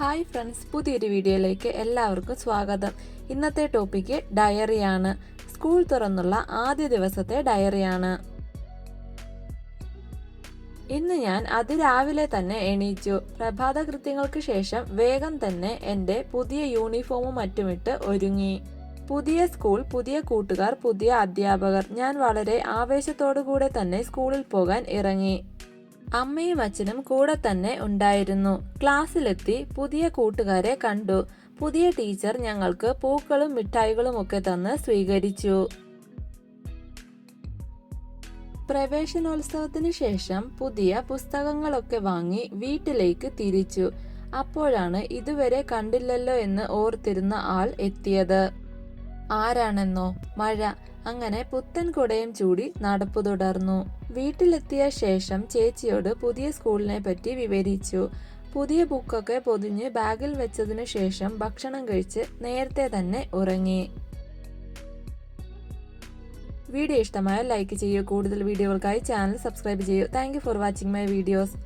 Hi friends പുതിയൊരു വീഡിയോയിലേക്ക് എല്ലാവർക്കും സ്വാഗതം. ഇന്നത്തെ ടോപ്പിക്ക് ഡയറിയാണ്. സ്കൂൾ തുറന്നുള്ള ആദ്യ ദിവസത്തെ ഡയറിയാണ്. ഇന്ന് ഞാൻ അതിരാവിലെ തന്നെ എണീച്ചു. പ്രഭാത കൃത്യങ്ങൾക്ക് ശേഷം വേഗം തന്നെ എന്റെ പുതിയ യൂണിഫോമും മറ്റുമിട്ട് ഒരുങ്ങി. പുതിയ സ്കൂൾ പുതിയ കൂട്ടുകാർ പുതിയ അധ്യാപകർ. ഞാൻ വളരെ ആവേശത്തോടു കൂടെ തന്നെ സ്കൂളിൽ പോകാൻ ഇറങ്ങി. അമ്മയും അച്ഛനും കൂടെ തന്നെ ഉണ്ടായിരുന്നു. ക്ലാസ്സിലെത്തി പുതിയ കൂട്ടുകാരെ കണ്ടു. പുതിയ ടീച്ചർ ഞങ്ങൾക്ക് പൂക്കളും മിഠായികളും ഒക്കെ തന്ന് സ്വീകരിച്ചു. പ്രവേശനോത്സവത്തിന് ശേഷം പുതിയ പുസ്തകങ്ങളൊക്കെ വാങ്ങി വീട്ടിലേക്ക് തിരിച്ചു. അപ്പോഴാണ് ഇതുവരെ കണ്ടില്ലല്ലോ എന്ന് ഓർത്തിരുന്ന ആൾ എത്തിയത്. ആരാണെന്നോ? മഴ. അങ്ങനെ പുത്തൻ കുടയും ചൂടി നടപ്പ് തുടർന്നു. വീട്ടിലെത്തിയ ശേഷം ചേച്ചിയോട് പുതിയ സ്കൂളിനെ പറ്റി വിവരിച്ചു. പുതിയ ബുക്കൊക്കെ പൊതിഞ്ഞ് ബാഗിൽ വെച്ചതിനു ശേഷം ഭക്ഷണം കഴിച്ച് നേരത്തെ തന്നെ ഉറങ്ങി. വീഡിയോ ഇഷ്ടമായ ലൈക്ക് ചെയ്യൂ. കൂടുതൽ വീഡിയോകൾക്കായി ചാനൽ സബ്സ്ക്രൈബ് ചെയ്യൂ. Thank for watching my videos.